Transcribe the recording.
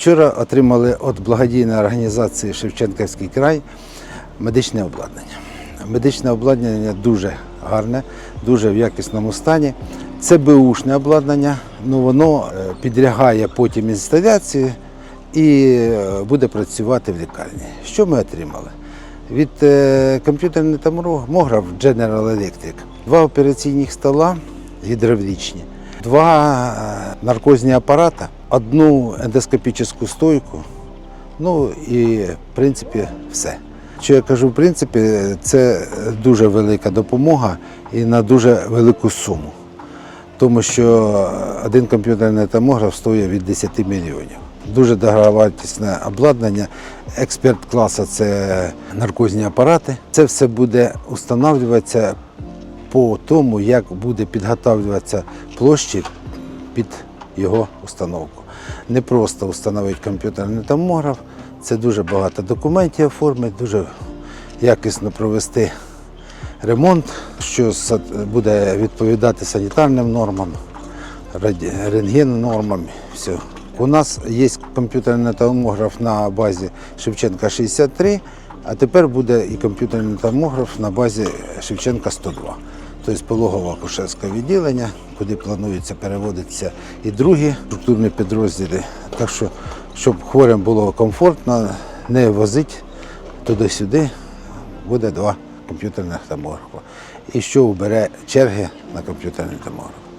Вчора отримали від благодійної організації Шевченківський край медичне обладнання. Медичне обладнання дуже гарне, дуже в якісному стані. Це беушне обладнання, але воно е, підлягає потім інсталяції і е, буде працювати в лікарні. Що ми отримали? Від е, комп'ютерний томограф General Electric, два операційних стола гідравлічні, два е, наркозні апарата, одну ендоскопічну стойку, ну і в принципі все. Що я кажу, в принципі, це дуже велика допомога і на дуже велику суму. Тому що один комп'ютерний томограф стоїть від 10 мільйонів. Дуже дороговартісне обладнання. Експерт класу це наркозні апарати. Це все буде встановлюватися по тому, як буде підготовлюватися площі під його установку. Не просто встановити комп'ютерний томограф, це дуже багато документів оформити, дуже якісно провести ремонт, що буде відповідати санітарним нормам, рентген нормам. Все. У нас є комп'ютерний томограф на базі Шевченка 63, а тепер буде і комп'ютерний томограф на базі Шевченка 102. Тобто пологово акушерське відділення, куди планується переводитися і другі структурні підрозділи. Так що, щоб хворим було комфортно, не возити туди-сюди, буде два комп'ютерних томографа. І що вбере черги на комп'ютерний томограф.